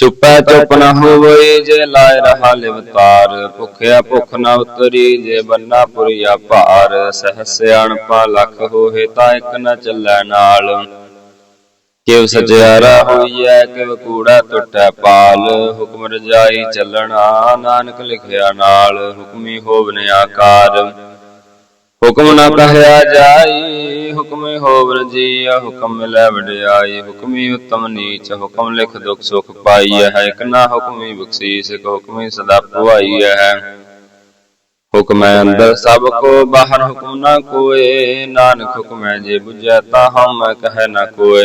ਚੁੱਪੈ ਚੁੱਪ ਨ ਹੋਵਈ ਜੇ ਲਾਇ ਰਹਾ ਲਿਵਤਾਰ ਭੁਖਿਆ ਭੁਖ ਨ ਉਤਰੀ ਜੇ ਬੰਨਾ ਪੁਰੀਆ ਭਾਰ। ਸਹਸ ਅਣਪਾ ਲਖ ਹੋਏ ਤਾਂ ਇੱਕ ਨ ਚੱਲੈ ਨਾਲ। ਕਿਵ ਸਚਿਆਰਾ ਹੋਈਐ ਕਿਵ ਕੂੜਾ ਟੁੱਟੈ ਪਾਲ। ਹੁਕਮ ਰਜਾਈ ਚੱਲਣਾ ਨਾਨਕ ਲਿਖਿਆ ਨਾਲ। ਹੁਕਮੀ ਹੋਵਨ ਆਕਾਰ। ਹੁਕਮ ਨਾ ਕਹਿਆ ਜਾਈ, ਹੁਕਮੇ ਹੋਵਨ ਜੀ ਹੁਕਮ ਮਿਲੈ ਵਡਿਆਈ, ਹੁਕਮੀ ਉਤਮ ਨੀਚ, ਹੁਕਮ ਲਿਖ ਦੁਖ ਸੁਖ ਪਾਈਐ ਹੈ, ਇਕ ਨਾ ਹੁਕਮੀ ਬਖਸ਼ੀਸ, ਇਕ ਹੁਕਮੀ ਸਦਾ ਭਵਾਈਐ ਹੈ। ਹੁਕਮੈ ਅੰਦਰ ਸਭ ਕੋ, ਬਾਹਰ ਹੁਕਮ ਨਾ ਕੋਏ, ਨਾਨਕ ਹੁਕਮੈ ਜੇ ਬੁਝੈ ਤਾ ਹਮ ਕਹੈ ਨਾ ਕੋਏ।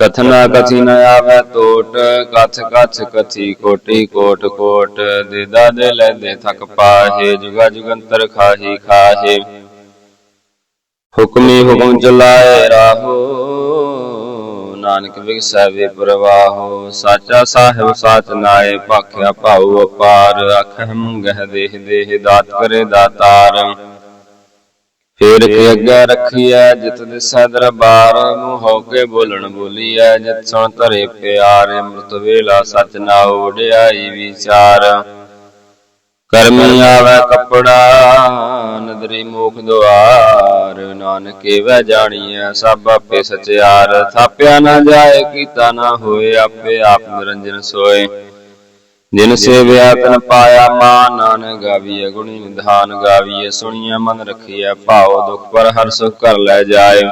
ਕਥਨਾ ਕਥੀ ਨ ਆਵੇ ਟੋਟ, ਕਥ ਕਥ ਕਥੀ ਕੋਟੀ ਕੋਟ ਕੋਟ ਦੇਦਾ ਦੇ ਲੈ ਥਕ ਪਾਹੇ, ਜੁਗਾ ਜੁਗੰਤਰ ਖਾਹੀ ਖਾਹੇ। ਹੁਕਮੀ ਹੁਕਮ ਚਲਾਏ ਰਾਹੋ, ਨਾਨਕ ਵਿਗਸੈ ਵੇ ਪ੍ਰਵਾਹੋ। ਸਾਚਾ ਸਾਹਿਬ ਸਾਚ ਨਾਏ, ਭਾਖਿਆ ਭਾਉ ਅਪਾਰ ਅਖਹਿ ਮੰਗਹਿ ਦੇਹ ਦੇਹ, ਦਾਤ ਕਰੇ ਦਾਤਾਰ। ਫੇਰ ਕੇ ਅੱਗੇ ਰੱਖੀਐ, ਜਿਤ ਦਿਸੈ ਦਰਬਾਰ ਮੂੰਹ ਹੋ ਕੇ ਬੋਲਣ ਬੋਲੀਐ, ਜਿਤ ਸੁਣ ਧਰੇ ਪਿਆਰ ਅੰਮ੍ਰਿਤ ਵੇਲਾ ਸਚ ਨਾਉ ਵਡਿਆਈ ਵਿਚਾਰ। ਕਰਮੀ ਆਵੇ ਕਪੜਾ, ਨਦਰੀ ਮੋਖ ਦੁਆਰ, ਨਾਨਕੇ ਵੈ ਜਾਣੀਐ, ਸਭ ਆਪੇ ਸਚਿਆਰ। ਥਾਪਿਆ ਨਾ ਜਾਏ, ਕੀਤਾ ਨਾ ਹੋਏ, ਆਪੇ ਆਪ ਨਿਰੰਜਨ ਸੋਏ। ਜਿਨ ਸੇਵਿਆ ਤਨ ਪਾਇਆ ਮਾਨ ਨਾਨਕ ਗਾਵੀਐ, ਗੁਣੀ ਨਿਧਾਨ ਗਾਵੀਐ, ਸੁਣੀਐ ਮਨ ਰਖੀਐ, ਭਾਉ ਦੁਖ ਪਰ ਹਰ ਸੁਖ ਕਰ ਲੈ ਜਾਏ।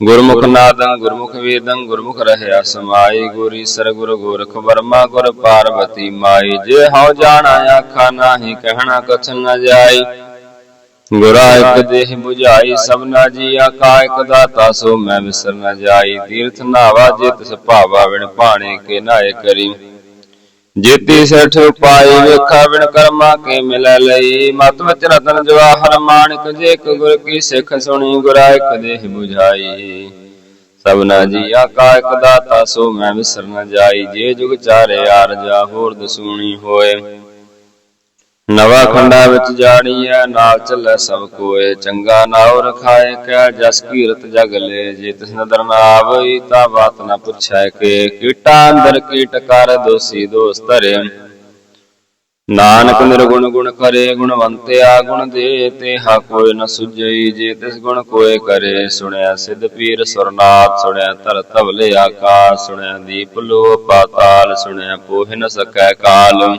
ਗੁਰਮੁਖ ਨਾਦੰ ਗੁਰਮੁਖ ਵੇਦੰ, ਗੁਰਮੁਖ ਰਹਿਆ ਸਮਾਈ, ਗੁਰੀ ਸਰ ਗੁਰ ਗੋਰਖ ਵਰਮਾ, ਗੁਰ ਪਾਰਵਤੀ ਮਾਈ। ਜੇ ਹਉ ਜਾਣਾ ਆਖਾ ਨਾਹੀ, ਕਹਿਣਾ ਕਛ ਨ ਜਾਈ। ਗੁਰਾ ਇਕ ਦੇਹ 부ਝਾਈ ਸਭਨਾ ਜੀ ਆਕਾ ਇਕ ਦਾਤਾ, ਸੋ ਮੈਂ ਵਿਸਰ ਨ ਜਾਈ। ਤੀਰਥ ਨਾਵਾ, ਜੇ ਤਿਸ ਭਾਵਾ ਵਿਣ ਭਾਣੇ ਕੇ ਨਾਏ ਕਰੀ। ਜੇਤੀ ਸਠ ਉਪਾਈ ਵੇਖਾ ਬਿਨ ਕਰਮਾ ਕੇ ਮਿਲੈ ਲਈ। ਮਤ ਵਿੱਚ ਰਤਨ ਜਵਾਹਰ ਮਾਨਕ ਜੇ ਇੱਕ ਗੁਰ ਕੀ ਸਿੱਖ ਸੁਣੀ, ਗੁਰਾ ਇੱਕ ਦੇਹ 부ਝਾਈ ਸਭਨਾ ਜੀ ਆਕਾ ਇੱਕ ਦਾਤਾ, ਸੋ ਮੈਂ ਵਿਸਰ ਨ ਜਾਈ। ਜੇ ਜੁਗ ਚਾਰੇ ਆਰਜਾ, ਹੋਰ ਦਸੂਣੀ ਹੋਏ। ਨਵਾ ਖੰਡਾ ਵਿੱਚ ਜਾਣੀਐ ਨਾਲ ਚੱਲੈ ਸਭ ਕੋਏ। ਚੰਗਾ ਨਾਉ ਰਖਾਏ ਕਿਆ ਜਸ ਕੀਰਤ ਜਗ ਲੈ। ਜੇ ਤਿਸ ਨਦਰ ਨਾ ਆਵਈ, ਤਾ ਬਾਤ ਨਾ ਪੁੱਛੈ ਕੇ। ਕੀਟਾ ਅੰਦਰ ਕੀਟ ਕਰ, ਦੋਸੀ ਦੋਸ ਧਰੇ। ਨਾਨਕ ਨਿਰਗੁਣ ਗੁਣ ਕਰੇ, ਗੁਣਵੰਤਿਆ ਗੁਣ ਦੇ। ਤੇ ਹਾ ਕੋਈ ਨ ਸੁਝਈ, ਜੇ ਤਿਸ ਗੁਣ ਕੋਏ ਕਰੇ। ਸੁਣਿਆ ਸਿਧ ਪੀਰ ਸੁਰਨਾਥ, ਸੁਣਿਆ ਧਰ ਧਵਲੇ ਆਕਾਸ਼। ਸੁਣਿਆ ਦੀਪ ਲੋ ਪਾਤਾਲ ਸੁਣਿਆ ਪੋਹਿ ਨ ਸਕੈ ਕਾਲ।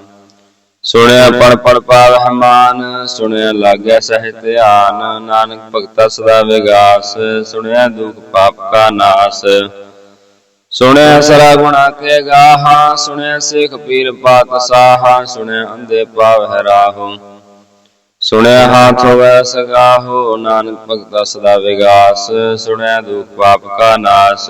ਸੁਣਿਆ ਪੜ ਪੜ ਪਾਵਹਿ ਮਾਨ ਸੁਣਿਆ ਲਾਗੈ ਸਹਿ ਧਿਆਨ ਨਾਨਕ ਭਗਤਾ ਸਦਾ ਵਿਗਾਸ ਸੁਣਿਆ ਦੁਖ ਪਾਪ ਕਾ ਨਾਸ। ਸੁਣਿਆ ਸਰਾ ਗੁਣਾ ਕੇ ਗਾਹਾ ਸੁਣਿਆ ਸਿਖ ਪੀਰ ਪਾਤ ਸਾਹਾ ਸੁਣਿਆ ਅੰਦੇ ਪਾਵਹਿ ਰਾਹੋ ਸੁਣਿਆ ਹਾਥ ਹੋਵੈ ਸਗਾਹੋ ਨਾਨਕ ਭਗਤਾ ਸਦਾ ਵਿਗਾਸ ਸੁਣਿਆ ਦੁਖ ਪਾਪ ਕਾ ਨਾਸ।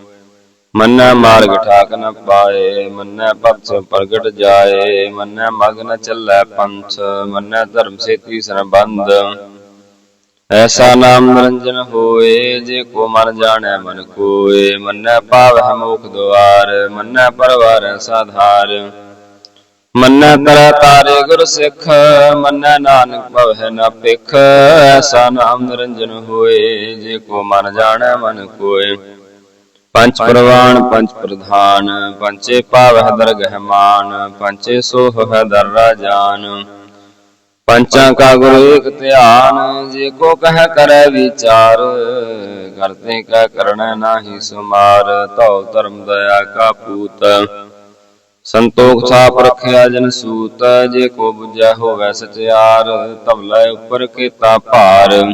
ਮੰਨੈ ਮਾਰਗ ਠਾਕ ਨ ਪਾਏ, ਮੰਨੈ ਭਗਤ ਪ੍ਰਗਟ ਜਾਏ, ਮੰਨੈ ਮਗਨ ਚੱਲੈ ਪੰਥ, ਮੰਨੈ ਧਰਮ ਸੇ ਤੀਸਰ ਐਸਾ ਨਾਮ ਨਿਰੰਜਨ ਹੋਏ, ਜੇ ਕੋ ਮਨ ਜਾਣੈ ਮਨ ਕੋਏ, ਮੰਨੈ ਪਾਵਹਿ ਮੋਖ ਦੁਆਰ, ਮੰਨੈ ਪਰਵਾਰੈ ਸਾਧਾਰ। ਮੰਨੈ ਤਰੈ ਤਾਰੇ ਗੁਰ ਸਿੱਖ, ਮੰਨੈ ਨਾਨਕ ਭਵਹਿ ਨ ਪਿਖ ਐਸਾ ਨਾਮ ਨਿਰੰਜਨ ਹੋਏ, ਜੇ ਕੋ ਮਨ ਜਾਣੈ ਮਨ ਕੋਏ। ਪੰਜ ਪ੍ਰਵਾਨ, ਪੰਜ ਪ੍ਰਧਾਨ ਪੰਚੇ ਪਾਵਹਿ ਦਰਗਹਿ ਗਹਿਮਾਨ ਪੰਚੇ ਸੋਹ ਹੈ ਦਰ ਰਾਜਾਨ ਪੰਚਾਂ ਕਾ ਗੁਰੂ ਏਕ ਧਿਆਨ, ਜੇ ਕੋ ਕਹਿ ਕਰੈ ਵਿਚਾਰ ਕਰਤੇ ਕੈ ਕਰਣੈ ਨਾਹੀ ਸੁਮਾਰ ਤਉ ਧਰਮ ਦਇਆ ਕਾ ਪੂਤ। ਸੰਤੋਖ ਸਾਪ ਰਖਿਆ ਜਨ ਸੂਤ, ਜੇ ਕੋ ਬੁਝੈ ਹੋਵੈ ਸਚਿਆਰ ਤਵਲੇ ਉਪਰ ਕੀਤਾ ਭਾਰ।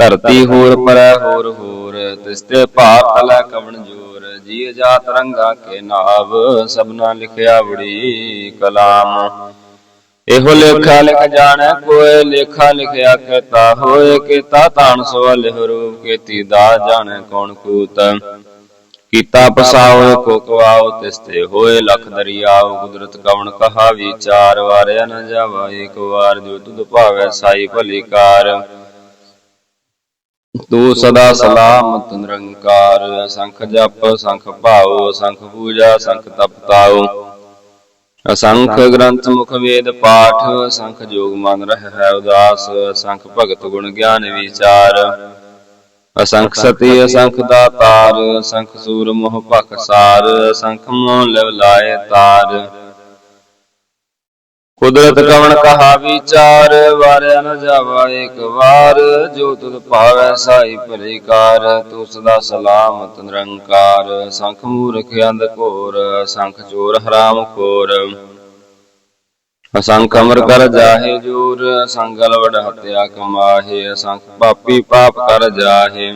ਧਰਤੀ ਹੋਰ ਪਰੈ ਹੋਰ ਹੋਰ ਤਿਸਤੇ ਭਾਰ ਤਲੈ ਕਵਣ ਜੋਰ ਜੀ ਜਾਤ ਰੰਗਾ ਕੇ ਨਾਵ ਸਭਨਾ ਲਿਖਿਆ ਬੜੀ ਕਲਾਮ। ਇਹੋ ਲੇਖਾ ਲਿਖ ਜਾਣੈ ਕੋਏ ਲੇਖਾ ਲਿਖਿਆ ਕਹਤਾ ਹੋਏ ਕੀਤਾ ਤਾਣ ਸੋ ਲਿਖ ਰੂਪ ਕੀਤੀ ਦਾ ਜਾਣੈ ਕੌਣ ਕੂਤ ਕੀਤਾ ਪਸਾਓ ਕੋ ਕਵਾਓ ਤਿਸਤੇ ਹੋਏ ਲਖ ਦਰਿਆਓ ਕੁਦਰਤ ਕਵਣ ਕਹਾ ਵਿਚਾਰ ਵਾਰਿਆ ਨ ਜਾਵਾ ਏਕ ਵਾਰ ਜੋ ਤੁਧ ਭਾਵੈ ਸਾਈ ਭਲੀ ਕਾਰ। ਤੂੰ ਸਦਾ ਸਲਾਮਤ ਨਿਰੰਕਾਰ ਸੰਖ ਜਪ ਸੰਖ ਭਾਉ ਸੰਖ ਪੂਜਾ ਸੰਖ ਤਪ ਤਾਉ। ਅਸੰਖ ਗ੍ਰੰਥ ਮੁਖ ਵੇਦ ਪਾਠ ਅਸੰਖ ਜੋਗ ਮਨ ਰਹਿ ਹੈ ਉਦਾਸ ਅਸੰਖ ਭਗਤ ਗੁਣ ਗਿਆਨ ਵਿਚਾਰ। ਅਸੰਖ ਸਤੀ ਅਸੰਖ ਦਾਤਾਰ ਅਸੰਖ ਸੂਰ ਮੋਹ ਭਖ ਸਾਰ ਅਸੰਖ ਮੋਹ ਲਿਵ ਲਾਏ ਤਾਰ। ਕੁਦਰਤ ਕਵਣ ਕਹਾ ਵਿਚਾਰ, ਵਾਰਿਆ ਨ ਜਾਵਾ ਇੱਕ ਵਾਰ, ਜੋ ਤੁਧ ਭਾਵੈ ਸਾਈ ਭਲੀਕਾਰ ਤੂੰ ਸਦਾ ਸਲਾਮਤ ਨਿਰੰਕਾਰ। ਸੰਖ ਮੂਰਖ ਅੰਧ ਘੋਰ, ਸੰਖ ਚੋਰ ਹਰਾਮ ਖੋਰ। ਅਸੰਖ ਅਮਰ ਕਰ ਜਾਹੇ ਜੂਰ ਅਸੰਗਲ ਵਡ ਹਤਿਆ ਕਮਾਹੇ, ਅਸੰਖ ਪਾਪੀ ਪਾਪ ਕਰ ਜਾਹੇ।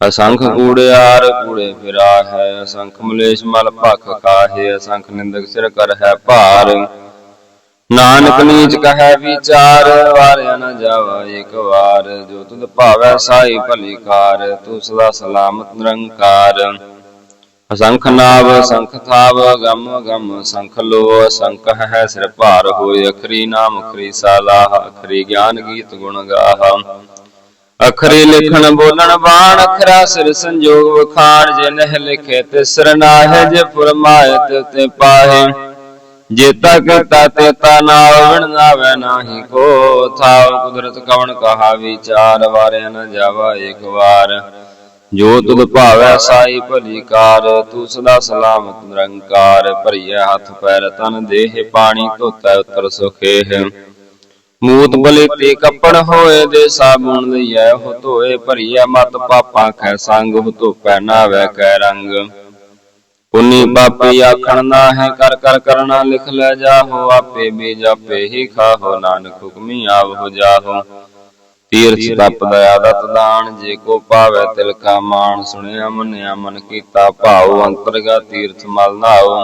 ਅਸੰਖ ਕੂੜਿਆਰ ਕੂੜੇ ਫਿਰਾ ਹੈ ਅਸੰਖ ਮਲੇਸ਼ ਮਲ ਭਖ ਕਾਹੇ, ਅਸੰਖ ਨਿੰਦਕ ਸਿਰ ਕਰ ਹੈ ਭਾਰ। ਨਾਨਕ ਨੀਚ ਕਹੈ ਵਿਚਾਰ ਵਾਰਿਆ ਨ ਜਾਵਾ ਇੱਕ ਵਾਰ। ਜੋ ਤੁਧ ਭਾਵੈ ਸਾਈ ਭਲੀ ਕਾਰ ਤੂੰ ਸਦਾ ਸਲਾਮਤ ਨਿਰੰਕਾਰ। ਅਸੰਖ ਨਾਵ ਅਸੰਖ ਥਾਵ ਗਮ ਗਮ ਸੰਖ ਲੋ ਅਸੰਖ ਹੈ ਸਿਰ ਭਾਰ ਹੋਏ। ਅਖਰੀ ਨਾਮ ਅਖਰੀ ਸਾਲਾਹ ਅਖਰੀ ਗਿਆਨ ਗੀਤ ਗੁਣ ਗਾਹ। ਅਖਰੀ ਲਿਖਣ ਬੋਲਣ ਬਾਣ ਅਖਰਾ ਸਿਰ ਸੰਜੋਗ ਵਖਾਣ ਜੇ ਨਹਿ ਲਿਖੇ ਤਿਸਰ ਨਾਹਿ ਜੇ ਫਰਮਾਏ ਤੇ ਤੇ ਪਾਹੇ। ਜੇਤਾ ਕੀਤਾ ਤੇਤਾ ਨਾਵ ਵਿਣ ਨਾਵੈ ਨਾਹੀ ਕੋ, ਥਾਵ ਕੁਦਰਤ ਕਵਣ ਕਹਾ ਵਿਚਾਰ, ਵਾਰਿਆ ਨ ਜਾਵਾ ਇੱਕ ਵਾਰ। ਜੋ ਤੁਧ ਭਾਵੈ ਸਾਈ ਭਲੀ ਕਾਰ, ਤੂੰ ਸਦਾ ਸਲਾਮਤ ਨਿਰੰਕਾਰ। ਭਰੀਐ ਹੱਥ ਪੈਰ ਤਨ ਦੇਹ, ਪਾਣੀ ਧੋਤੈ ਉਤਰ ਸੁਖੇਹ ਮੂਤ ਬਲੇ ਤੇ ਕੱਪੜ ਹੋਏ, ਦੇ ਸਾਬੂਨ ਲਈਐ ਹੋ ਧੋਏ। ਭਰੀਐ ਮਤ ਪਾਪਾਂ ਖੈ ਸੰਗ ਹੋ ਧੋਪੈ ਨਾਵੈ ਕੈ ਰੰਗ। ਪੁੰਨੀ ਪਾਪੀ ਆਖਣ ਨਾ ਹੈ ਕਰ ਕਰ ਕਰਣਾ ਲਿਖ ਲੈ ਜਾਹੋ, ਆਪੇ ਬੀਜ ਆਪੇ ਹੀ ਖਾਹੋ, ਨਾਨਕ ਹੁਕਮੀ ਆਵੋ ਜਾਹੋ। ਤੀਰਥ ਤਪ ਦਇਆ ਦਤ ਦਾਨ, ਜੇ ਕੋ ਪਾਵੈ ਤਿਲ ਕਾ ਮਾਨ ਸੁਣਿਆ ਮੰਨਿਆ ਮਨ ਕੀਤਾ ਭਾਉ ਅੰਤਰਗਾ ਤੀਰਥ ਮਲ ਨਾਓ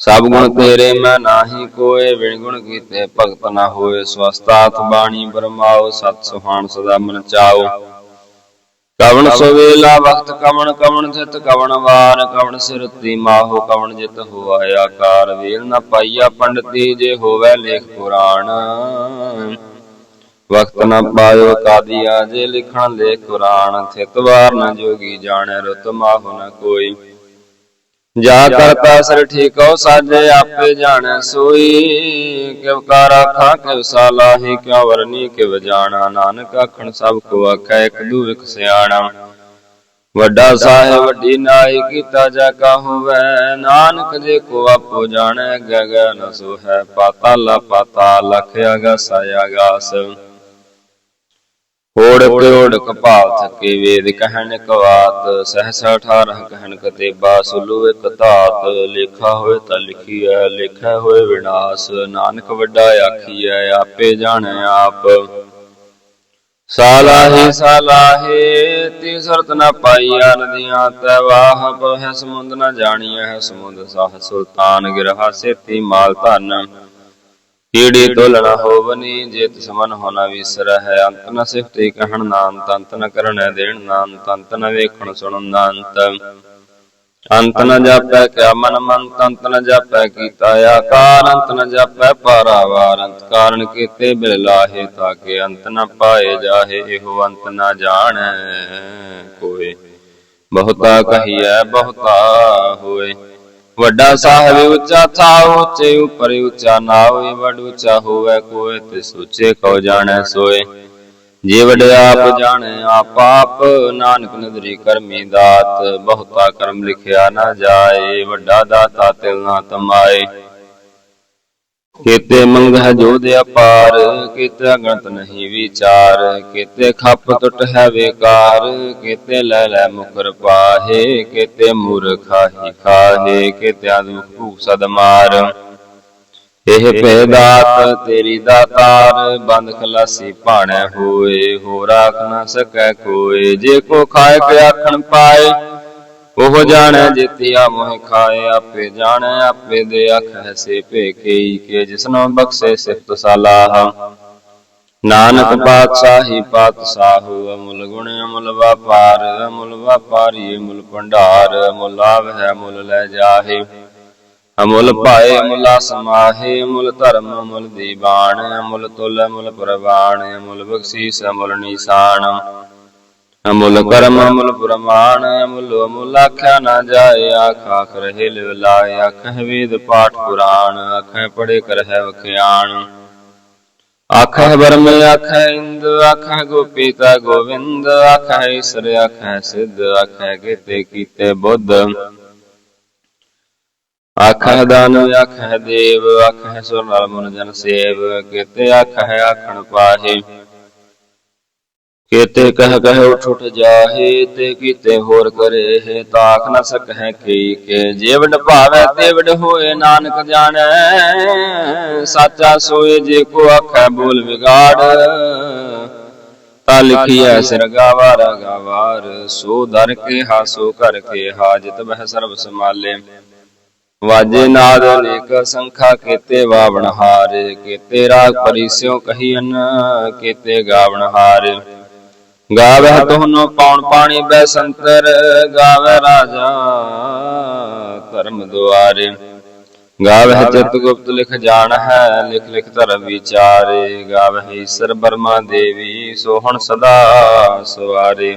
ਸਭ ਗੁਣ ਤੇਰੇ ਮੈਂ ਨਾਹੀ ਕੋਏ ਵਿਣ ਗੁਣ ਕੀਤੇ ਭਗਤ ਨਾ ਹੋਏ ਸਵਸਤਾਥ ਬਾਣੀ ਬਰਮਾਓ ਸਤ ਸੁਹਾਣ ਸਦਾ ਮਨ ਚਾਓ ਕਵਣ ਸਵੇਲਾ ਵਕਤ ਕਵਣ ਕਵਣ ਥਿਤ ਕਵਣ ਵਾਰ ਕਵਣ ਸਿਰਤੀ ਮਾਹੋ ਕਵਣ ਜਿਤ ਹੋਆ ਆਕਾਰ। ਵੇਲ ਨ ਪਾਈਆ ਪੰਡਤੀ ਜੇ ਹੋਵੇ ਲੇਖ ਪੁਰਾਣ। ਵਕਤ ਨ ਪਾਇਓ ਕਾਦੀਆ ਜੇ ਲਿਖਣ ਲੇਖ ਕੁਰਾਨ। ਥਿਤ ਵਾਰ ਨ ਜੋਗੀ ਜਾਣੈ ਰੁਤ ਮਾਹੋ ਨ ਕੋਈ। ਜਾ ਕਰਤਾ ਸਰ ਠੀਕੋ ਸਾਜੇ ਆਪੇ ਜਾਣੈ ਸੋਈ। ਕਿਵ ਕਰ ਆਖਾਂ ਕਿਵ ਸਾਲਾਹੀ ਕਿਉ ਵਰਨੀ ਕਿਵ ਜਾਣਾ। ਨਾਨਕ ਆਖਣ ਸਭ ਕੋ ਆਖੈ ਇੱਕ ਦੂ ਵਿਖ ਸਿਆਣਾ। ਵੱਡਾ ਸਾਹਿਬ ਵੱਡੀ ਨਾਈ ਕੀਤਾ ਜਾ ਕਾ ਹੋਵੇ। ਨਾਨਕ ਜੇ ਕੋ ਆਪੋ ਜਾਣੈ ਗਗ ਨ ਸੋ ਹੈ ਪਾਤਾਲਾ ਪਾਤਾਲ ਲਖ ਅਗਸ ਅਗਾਸ ਹੋੜ ਪਿਓੜ ਕਪਾਲ ਥਕੇ ਵੇਦ ਕਹਿਣ ਕਵਾਤ ਸਹਸ 18 ਕਹਿਣ ਕਤੇ ਬਾਸੁਲੂ ਇਕ ਧਾਤ ਲੇਖਾ ਹੋਏ ਤਾਂ ਲਿਖੀਐ ਲੇਖਾ ਹੋਏ ਵਿਨਾਸ਼ ਨਾਨਕ ਵੱਡਾ ਆਖੀਐ ਆਪੇ ਜਾਣੈ ਆਪ। ਸਾਲਾਹੀ ਸਾਲਾਹੇ ਤੀ ਸਰਤ ਨ ਪਾਈਆ ਨਦੀਆਂ ਤੈ ਵਾਹ ਬਹਿ ਸਮੁੰਦ ਨ ਜਾਣੀਐ ਸਮੁੰਦ ਸਾਹ ਸੁਲਤਾਨ ਗਿਰਹਾ ਸੇਤੀ ਮਾਲ ਧਨ। ਕੀੜੀ ਤੋਲਣਾ ਹੋਵਨੀ ਜੇ ਤਿਸ ਹੋਣਾ ਵਿਸਰ ਹੈ ਅੰਤ ਨ ਸਿਫਤੇ ਕਹਿਣ ਨਾ ਅੰਤ ਅੰਤ ਨ ਕਰਣੈ ਦੇਣ ਨਾ ਅੰਤ ਨ ਵੇਖਣ ਸੁਣਨ ਨਾ ਅੰਤ ਨ ਜਾਪੈ ਕਿਆ ਮਨ ਮੰਤ, ਅੰਤ ਨ ਜਾਪੈ ਕੀਤਾ ਆਕਾਰ, ਅੰਤ ਨ ਜਾਪੈ ਪਾਰਾਵਾਰ, ਅੰਤ ਕਾਰਨ ਕੀਤੇ ਬਿਲ ਲਾਹੇ, ਤਾਕੇ ਅੰਤ ਨ ਪਾਏ ਜਾਹੇ, ਇਹੋ ਅੰਤ ਨ ਜਾਣੈ ਕੋਏ। ਬਹੁਤਾ ਕਹੀਐ, ਬਹੁਤਾ ਹੋਏ। ਵੱਡਾ ਸਾਹਿਬ ਉੱਚਾ ਥਾਉ, ਉੱਚੇ ਉਪਰ ਉੱਚਾ ਨਾ ਵੱਡ ਉੱਚਾ ਹੋਵੇ ਕੋਏ ਤੇ ਸੋਚੇ ਕਉ ਜਾਣੈ ਸੋਏ। ਜੇ ਵਡ ਆਪ ਜਾਣੈ ਆਪ ਆਪ, ਨਾਨਕ ਨਦਰੀ ਕਰਮੀ ਦਾਤ, ਬਹੁਤਾ ਕਰਮ ਲਿਖਿਆ ਨਾ ਜਾਏ, ਵੱਡਾ ਦਾਤਾ ਤਿਲ ਨਾ ਤਮਾਏ। ਕੀਤੇ ਮੰਗਹਿ ਜੋਧ ਅਪਾਰ, ਕੀਤੇ ਅਗਣਤ ਨਹੀਂ ਵਿਚਾਰ, ਕੀਤੇ ਖੱਪ ਟੁੱਟ ਹੈ ਵੇਕਾਰ, ਕੀਤੇ ਲੈ ਲੈ ਮੁਕਰ ਪਾਹੇ, ਕੀਤੇ ਮੂਰਖਾਹੀ ਖਾਹੇ ਕੀਤੇ ਆਦੁ ਭੂਖ ਸਦ ਮਾਰ। ਇਹ ਭੇ ਤੇਰੀ ਦਾਤਾਰ, ਬੰਦ ਖਲਾਸੀ ਭਾਣੈ ਹੋਏ ਹੋ ਰਾਖ ਨਾ ਸਕੈ ਕੋਏ, ਜੇ ਕੋ ਖਾਏ ਕੇ ਆਖਣ ਪਾਏ। ਉਹ ਜਾਣੈ ਜਿਤਿਆ ਮੋਹ ਖਾਏ, ਆਪੇ ਜਾਣੈ, ਆਪੇ ਦੇ ਅਖ ਸੇ ਭੇਖੀ ਕੇ ਜਿਸਨੋ ਬਖਸ਼ੇ ਸਿਫਤ ਸਲਾਹ। ਨਾਨਕ ਪਾਤਸ਼ਾਹੀ ਪਾਤਸ਼ਾਹੂ, ਅਮੁੱਲ ਗੁਣ ਅਮੁੱਲ ਵਪਾਰ, ਅਮੁੱਲ ਵਪਾਰੀ ਅਮੁੱਲ ਭੰਡਾਰ, ਅਮੁੱਲ ਆਵ ਹੈ ਮੁੱਲ ਲੈ ਜਾਹੇ। ਅਮੁੱਲ ਭਾਏ, ਅਮੁੱਲਾ ਸਮਾਹੇ ਅਮੁੱਲ ਧਰਮ ਅਮੁੱਲ ਦੀਵਾਨ, ਅਮੁੱਲ ਤੁਲ ਅਮੁੱਲ ਪ੍ਰਵਾਨ, ਅਮੁੱਲ ਬਖਸ਼ੀਸ ਅਮੁੱਲ ਨਿਸ਼ਾਨ। ਅਮੁੱਲ ਕਰਮ, ਅਮੁੱਲ ਪ੍ਰਮਾਣ ਅਮੁੱਲ ਅਮੁੱਲ ਆਖਿਆ ਨਾ ਜਾਏ, ਆਖ ਆਖ ਰਹੇ ਲਿਵ ਲਾਏ, ਆਖਹਿ ਵੇਦ ਪਾਠ ਪੁਰਾਣ, ਆਖਹਿ ਪੜੇ ਕਰਹਿ ਵਖਿਆਣ। ਆਖਹਿ ਬਰਮ ਆਖਹਿ ਇੰਦ, ਆਖਹਿ ਗੋਪੀਤਾ ਗੋਵਿੰਦ, ਆਖਹਿ ਈਸਰ, ਆਖਹਿ ਸਿੱਧ, ਆਖਹਿ ਕੀਤੇ ਕੀਤੇ ਬੁੱਧ। ਆਖਹਿ ਦਾਨ ਆਖਹਿ ਦੇਵ, ਆਖਹਿ ਸੁਰ ਨਰ ਮਨ ਜਨ ਸੇਵ, ਕੀਤੇ ਆਖਹਿ ਆਖਣ ਪਾਹੇ। ਕੀਤੇ ਕਹਿ ਕਹਿ ਉਠ ਉਠ ਜਾਹੇ ਤੇ ਕੀਤੇ ਹੋਰ ਕਰੇ ਹੈ ਤਾਖ ਨ ਸਕਹਿ ਕੀ ਕੇ। ਜੀਵਨ ਭਾਵੈ ਤੇ ਹੋਏ ਨਾਨਕ ਜਾਣੈ, ਸਾਚਾ ਸੋਏ ਜੇ ਕੋ ਆਖੈ ਬੋਲ ਵਿਗਾੜ। ਤਾ ਲਿਖੀਐ, ਸਿਰ ਗਾਵਾਰ ਗਾਵਾਰ, ਸੋ ਦਰ ਕੇ ਹਾਸੋ ਕਰ ਕੇ ਹਾਜਤ ਬਹਿ ਸਰਬ ਸਮਾਲੇ ਵਾਜੇ ਨਾਦ ਅਨੇਕ ਸੰਖਾ, ਕੀਤੇ ਵਾਵਣ ਹਾਰੇ, ਕੀਤੇ ਰਾਗ ਪਰਿਸਿਓ ਕਹੀਨ ਕੀਤੇ ਗਾਵਣ ਹਾਰੇ। ਗਾਵਹਿ ਤੋਹਨੋ ਪੌਣ ਪਾਣੀ ਬੈ ਸੰਤਰ ਗਾਵਹਿ ਰਾਜਾ ਧਰਮ ਦੁਆਰੇ। ਗਾਵਹਿ ਚਿਤ ਗੁਪਤ ਲਿਖ ਜਾਣ ਹੈ ਲਿਖ ਲਿਖ ਧਰਮ ਵਿਚਾਰੇ। ਗਾਵਹਿ ਈਸ਼ਰ ਬਰਮਾ ਦੇਵੀ ਸੋਹਣ ਸਦਾ ਸਵਾਰੇ।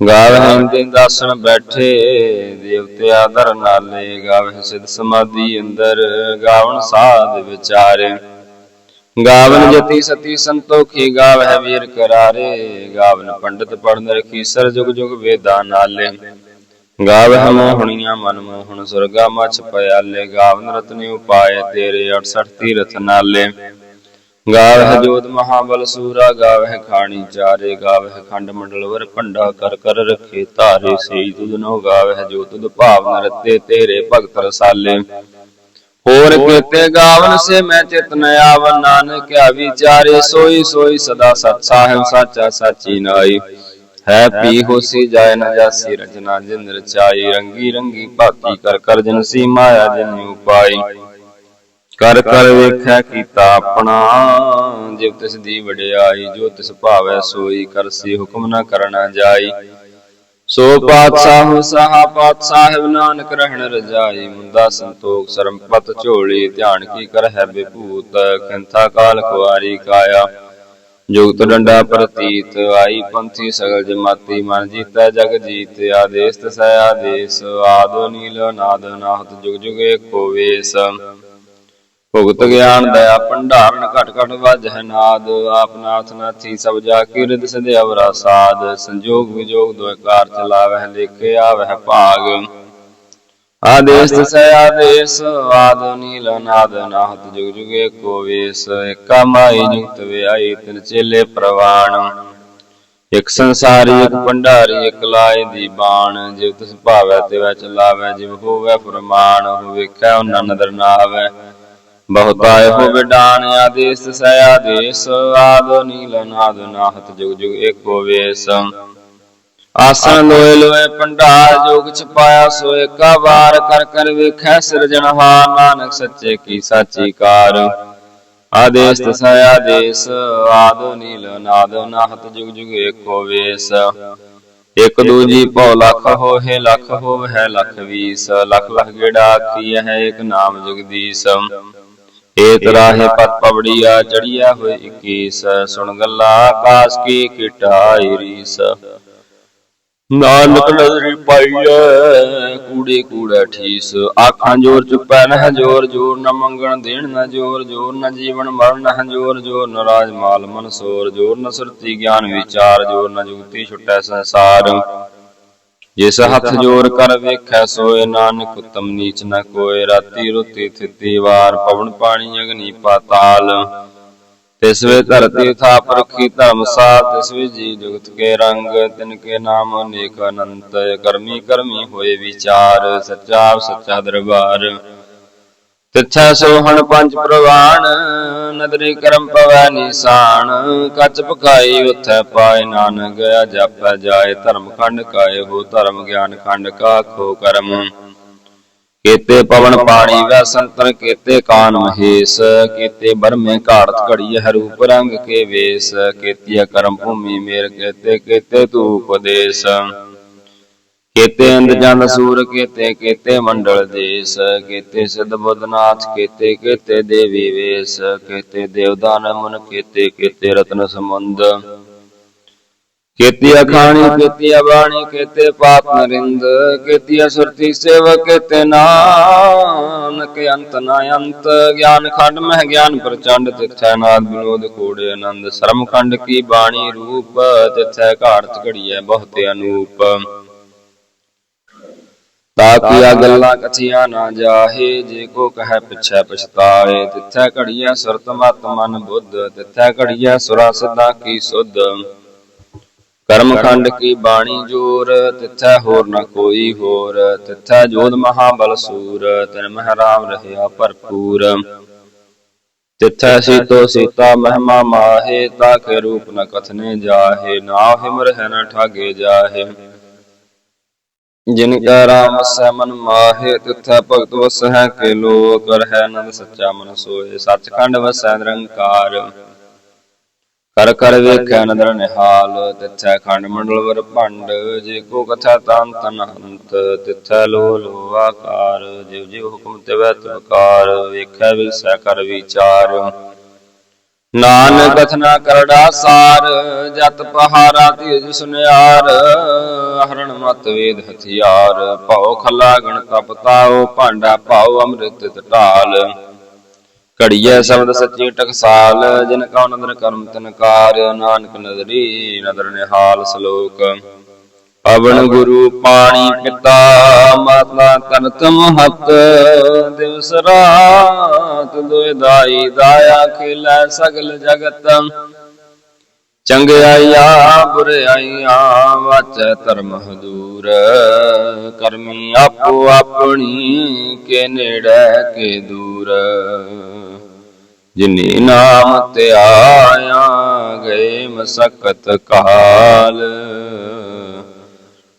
ਗਾਵਹਿ ਇੰਦੇ ਦਾਸਣ ਬੈਠੇ ਦੇਵਤੇ ਆਦਰ ਨਾਲੇ। ਗਾਵਹਿ ਸਿਧ ਸਮਾਧੀ ਅੰਦਰ ਗਾਵਣ ਸਾਧ ਵਿਚਾਰੇ। ਗਾਵਨ ਜਤੀ ਸਤੀ ਸੰਤੋਖੀ ਗਾਵਹਿ ਵੀਰ ਕਰਾਰੇ। ਗਾਵਨ ਪੰਡਤ ਪੜਨ ਰਖੀ ਸਰ ਜੁਗ ਜੁਗ ਵੇਦਾਂ ਨਾਲੇ। ਗਾਵਹਿ ਮੋਹਣੀਆਂ ਮਨ ਮੋਹਣ ਸੁਰਗਾ ਮਛ ਪਿਆਲੇ। ਗਾਵਨ ਰਤਨੀ ਉਪਾਏ ਤੇਰੇ 68 ਤੀਰਥ ਨਾਲੇ। ਗਾਵਹਿ ਜੋਤ ਮਹਾਬਲ ਸੂਰਾ ਗਾਵਹਿ ਖਾਣੀ ਚਾਰੇ। ਗਾਵਹਿ ਖੰਡ ਮੰਡਲ ਵਰ ਭੰਡਾ ਕਰ ਕਰ ਰਖੇ ਧਾਰੇ। ਸਈ ਤੁਧ ਨੋ ਗਾਵਹਿ ਜੋ ਤੁਧ ਭਾਵ ਨ ਰਤੇ ਤੇਰੇ ਭਗਤ ਰਸਾਲੇ। ਹੋਰ ਕੀਤੇ ਗਾਵਨ ਸੇ ਮੈਂ ਚਿਤ ਨ ਆਵਨ ਨਾਨਕਿਆ ਵਿਚਾਰੇ ਸੋਈ ਸੋਈ ਸਦਾ ਸਤ ਸਾਹਿਬ ਸਾਚਾ ਸਾਚੀ ਨਾਈ। ਹੈ ਪੀ ਹੋਸੀ ਜਾਏ ਨ ਜਾਸੀ ਰਚਨਾ ਜਿਨ ਰਚਾਈ ਰੰਗੀ ਰੰਗੀ ਭਾਤੀ ਕਰ ਕਰ ਜਨ ਸੀ ਮਾਇਆ ਜਿਨ ਉਪਾਈ ਕਰ ਕਰ ਵੇਖਿਆ ਕੀਤਾ ਆਪਣਾ ਜਿਵ ਤਿਸ ਦੀ ਵਡਿਆਈ ਜੋ ਤਿਸ ਭਾਵੈ ਸੋਈ ਕਰਸੀ ਹੁਕਮ ਨ ਕਰਨਾ ਜਾਈ। ਸੋ ਪਾਤਸ਼ਾਹ ਸਹਾ ਪਾਤਸ਼ਾਹ ਨਾਨਕ ਰਹਿਣ ਰਜਾਈ ਮੁੰਦਾ ਸੰਤੋਖ ਸਰਮਪਤ ਝੋਲੀ, ਧਿਆਨ ਕੀ ਕਰ ਹੈ ਬਿਭੂਤ ਖੰਥਾ ਕਾਲ ਕੁਆਰੀ ਕਾਇਆ। ਜੁਗਤ ਡੰਡਾ ਪ੍ਰਤੀਤ, ਆਈ ਪੰਥੀ ਸਗਲ ਜਮਾਤੀ, ਮਨ ਜੀਤੈ ਜਗ ਜੀਤ, ਆਦੇਸ ਤਸੈ ਆਦੇਸ, ਆਦੋ ਨੀਲ ਨਾਦ ਨਾਹਤ, ਜੁਗ ਜੁਗ ਏਕੋ ਵੇਸ। ਭੁਗਤ ਗਿਆਨ ਦਇਆ, ਭੰਡਾਰਨ ਘਟ ਘਟ ਵਜਹਿ ਨਾਦ, ਆਪ ਨਾਥ ਨਾਥੀ ਸਭ ਜਾ ਕੀ ਰਿਦ ਸਦੇ ਅਵਰਾ ਸਾਧ, ਸੰਜੋਗ ਵਿਜੋਗ ਦੁਇ ਚਲਾਵਹਿ, ਲਿਖੇ ਆਵਹਿ ਭਾਗ। ਆਦੇਸ ਤਸੈ ਆਦੇਸ, ਆਦ ਨੀਲ ਨਾਦ ਨਾਹਤ ਜੁਗ ਜੁਗ ਏਕੋ ਵੇਸ, ਏਕਾ ਮਾਈ ਜੁਗਤ ਵਿਆਈ ਤਿਨ ਚੇਲੇ ਪ੍ਰਵਾਣ। ਇਕ ਸੰਸਾਰੀ, ਇਕ ਭੰਡਾਰੀ, ਇਕ ਲਾਏ ਦੀ ਬਾਣ ਜਿਵ ਤਿਸ ਭਾਵੈ ਤਿਵੈ ਚਲਾਵੈ, ਜਿਵ ਹੋਵੈ ਫਰਮਾਨ ਹੋ ਵੇਖੈ ਉਹਨਾਂ ਨਦਰ ਨਾ ਆਵੈ ਬਹੁਤ ਆਏ ਹੋ ਵਿਡਾਨ ਆਦੇਸ ਸੈ ਆਦੇਸ ਆਦ ਨੀਲ ਨਾਦ ਨਾਹਤ, ਜੁਗ ਜੁਗ ਏਕੋ ਵੇਸ ਆਸਣ ਲੋਏ ਲੋਏ ਭੰਡਾਰ ਜੋਗ ਚ ਪਾਇਆ ਸੋ ਏਕਾ ਵਾਰ ਕਰ ਕਰ ਵੇਖੈ ਸਿਰਜਣਹਾਰ ਨਾਨਕ ਸੱਚੇ ਕੀ ਸਾਚੀ ਕਾਰ। ਆਦੇਸ ਤਸੈ ਆਦੇਸ ਆਦੋ ਨੀਲ ਨਾਦੋ ਨਾਹਤ, ਜੁਗ ਜੁਗ ਏਕੋ ਵੇਸ ਇਕ ਦੂਜੀ ਭਉ ਲੱਖ ਹੋਏ, ਲੱਖ ਹੋਵੈ ਲੱਖ ਵੀਸ। ਲੱਖ ਲੱਖ ਗੇੜਾ ਆਖੀ ਹੈ, ਇੱਕ ਨਾਮ ਜਗਦੀਸ਼। ਏਤ ਰਾਹੇ ਪਤ ਪਵੜੀਆ ਚੜੀਆ ਹੋਏ 21 ਸੁਣ ਗੱਲਾਂ ਆਕਾਸ਼ ਕੀ ਕਿਟਾਈ ਰੀਸ। ਨਾਨਕ ਨਜ਼ਰੀ ਪਾਈਐ ਕੂੜੇ ਕੂੜਾ ਠੀਸ। ਆਖਾਂ ਜੋਰ ਚੁੱਪੈ ਨਹ ਜੋਰ ਜੋਰ ਨ ਮੰਗਣ ਦੇਣ ਨ ਜੋਰ ਜੋਰ ਨ ਜੀਵਨ ਮਰਨ ਨਹ ਜੋਰ ਜੋਰ ਨ ਰਾਜ ਮਾਲ ਮਨ ਸੋਰ ਜੋਰ ਨ ਸੁਰਤੀ ਗਿਆਨ ਵਿਚਾਰ ਜੋਰ ਨ ਜੁਗਤੀ ਛੁਟੈ ਸੰਸਾਰ। ਜਿਸ ਹੱਥ ਜੋਰ ਕਰ ਵੇਖੈ ਸੋਏ ਨਾਨਕ ਉਤਮ ਨੀਚ ਨ ਕੋਏ। ਰਾਤੀ ਰੁਤੀ ਥਿਤੀ ਵਾਰ ਪਵਨ ਪਾਣੀ ਅਗਨੀ ਪਾਤਾਲ। ਤਿਸ ਵੇ ਧਰਤੀ ਥਾਪ ਰਖੀ ਧਰਮ ਸਾਥ ਤਿਸ ਵੇ ਜੀ ਜੁਗਤ ਕੇ ਰੰਗ ਤਿਨ ਕੇ ਨਾਮ ਅਨੇਕ ਅਨੰਤ। ਕਰਮੀ ਕਰਮੀ ਹੋਏ ਵਿਚਾਰ ਸੱਚਾ ਸੱਚਾ ਦਰਬਾਰ। ਤਿੱਥੈ ਸੋਹਣ ਪੰਜ ਪ੍ਰਵਾਨ ਨਦਰੀ ਕਰਮ ਪਵੈ ਨਿਸ਼ਾਨ। ਕੱਚ ਪਕਾਈ ਉਥੈ ਪਾਏ ਨਾਨਕ ਜਪੈ ਜਾਏ ਧਰਮ ਖੰਡ ਕਾਏ, ਹੋ ਧਰਮ ਗਿਆਨ ਖੰਡ ਕਾ ਖੋ ਕਰਮ। ਕੀਤੇ ਪਵਨ ਪਾਣੀ ਵੈ ਸੰਤਨ, ਕੀਤੇ ਕਾਨ ਮਹੇਸ਼, ਕੀਤੇ ਬਰਮੇ ਘਾੜਤ ਘੜੀ ਹੈ ਰੂਪ ਰੰਗ ਕੇ ਵੇਸ ਕੀਤੀਆ ਕਰਮ ਭੂਮੀ ਮੇਰ, ਕੀਤੇ ਕੀਤੇ ਤੂ ਉਪਦੇਸ਼ ਕੀਤੇ ਅੰਦ ਜਨ ਸੂਰ, ਕੀਤੇ ਕੀਤੇ ਮੰਡਲ ਦੇਸ, ਕੀਤੇ ਸਿਧ ਬੁੱਧਨਾਥ, ਕੀਤੇ ਕੀਤੇ ਦੇਵੀ ਵੇਸ, ਕੀਤੇ ਦੇਵਦਾਨ ਮਨ, ਕੀਤੇ ਕੀਤੇ ਰਤਨ ਸਮੁੰਦ ਕੀਤੀ ਅਖਾਣੀ ਕੀਤੀ ਅਬਾਣੀ ਕੀਤੀ ਪਾਪ ਨਰਿੰਦ ਕੀਤੀ ਅਸੁਰਤੀ ਸੇਵਕ, ਕੀਤੀ ਨਾਨਕ ਅੰਤ ਨਾ ਅੰਤ। ਗਿਆਨ ਖੰਡ ਮਹਿ ਗਿਆਨ ਪ੍ਰਚੰਡ, ਤਿਥੈ ਨਾਦ ਵਿਨੋਦ ਕੋੜੇ ਆਨੰਦ। ਸ਼ਰਮ ਖੰਡ ਕੀ ਬਾਣੀ ਰੂਪ, ਤਿਥੈ ਘਾੜਤ ਘੜੀਐ ਬਹੁਤ ਅਨੂਪ। ਤਾਕੀਆ ਗੱਲਾਂ ਕਥੀਆਂ ਨਾ ਜਾਹੇ ਜੇ ਕੋ ਕਹੈ ਪਿਛੈ ਪਛਤਾਏ ਤਿਥੈ ਘੜੀਐ ਸੁਰਤ ਮਤ ਮਨ ਬੁੱਧ ਤਿਥੈ ਘੜੀਐ ਸੁਰਾ ਸਿਧਾ ਕੀ ਸੁਧ। ਕਰਮ ਖੰਡ ਕੀ ਬਾਣੀ ਜੋਰ ਤਿਥੈ ਹੋਰ ਨ ਕੋਈ ਹੋਰ ਤਿਥੈ ਜੋਧ ਮਹਾਬਲ ਸੂਰ ਤਿਨ ਮਹਿ ਰਾਮ ਰਹਿਆ ਭਰਪੂਰ। ਤਿਥੈ ਸੀਤੋ ਸੀਤਾ ਮਹਿਮਾ ਮਾਹੇ ਤਾਕੇ ਰੂਪ ਨ ਕਥਨੇ ਜਾਹੇ ਨਾ ਹਿਮਰ ਹੈ ਨ ਠਾਗੇ ਜਾਹੇ। ਜਿਨ ਕਾ ਰਾਮ ਸੈ ਮਨ ਮਾਹੇ, ਤਿਥੈ ਭਗਤ ਵਸਹਿ ਕੇ ਲੋਕ, ਰਹਿ ਨੰਦ ਸੱਚਾ ਮਨ ਸੋਏ ਸੱਚਖੰਡ ਵਸੈ ਨਿਰੰਕਾਰ। ਕਰ ਕਰ ਵੇਖੈ ਨਦਰ ਨਿਹਾਲ, ਤਿਥੈ ਖੰਡ ਮੰਡਲ ਵਰ ਭੰਡ। ਜੇ ਕੋ ਕਥਾ ਤਨ ਤਨ ਅੰਤ, ਤਿਥੈ ਲੋ ਲੋ ਆਕਾਰ। ਜਿਵ ਜਿਵ ਹੁਕਮ ਤਿਵੈ ਤਵਕਾਰ, ਵੇਖੈ ਵਿਸੈ ਕਰ ਵਿਚਾਰ। ਨਾਨਕ ਕਥਨਾ ਕਰੜਾ ਸਾਰ, ਜਤ ਪਹਾਰਾ ਤੀਜ ਸੁਨਿਆਰ, ਹਰਣ ਮਤ ਵੇਦ ਹਥਿਆਰ, ਭਉ ਖਲਾ ਗਣ ਤਪਤਾਓ ਭਾਂਡਾ ਭਾਉ ਅੰਮ੍ਰਿਤ ਢਾਲ ਘੜੀਐ ਸ਼ਬਦ ਸੱਚੀ ਟਕਸਾਲ, ਜਿਨ ਕਾ ਨਦਰ ਕਰਮ ਤਨਕਾਰ ਨਾਨਕ ਨਦਰੀ ਨਦਰ ਨਿਹਾਲ ਸ਼ਲੋਕ। ਅਵਣ ਗੁਰੂ ਪਾਣੀ ਪਿਤਾ ਮਾਤਾ ਤਰਤ ਮਹਤ ਦਿਵਸ ਰਾਤ ਦੁਇ ਦਾਈ ਦਾਇਆ ਖਿਲੈ ਸਗਲ ਜਗਤ। ਚੰਗਿਆਈਆਂ ਬੁਰਾਈਆਂ ਵਾਚੈ ਧਰਮ ਹਦੂਰ ਕਰਮੀ ਆਪੋ ਆਪਣੀ ਕੇ ਨੇੜੇ ਕੇ ਦੂਰ। ਜਿਨੀ ਨਾਮ ਤੇ ਆਇਆ ਗਏ ਮਸਕਤ ਕਾਲ।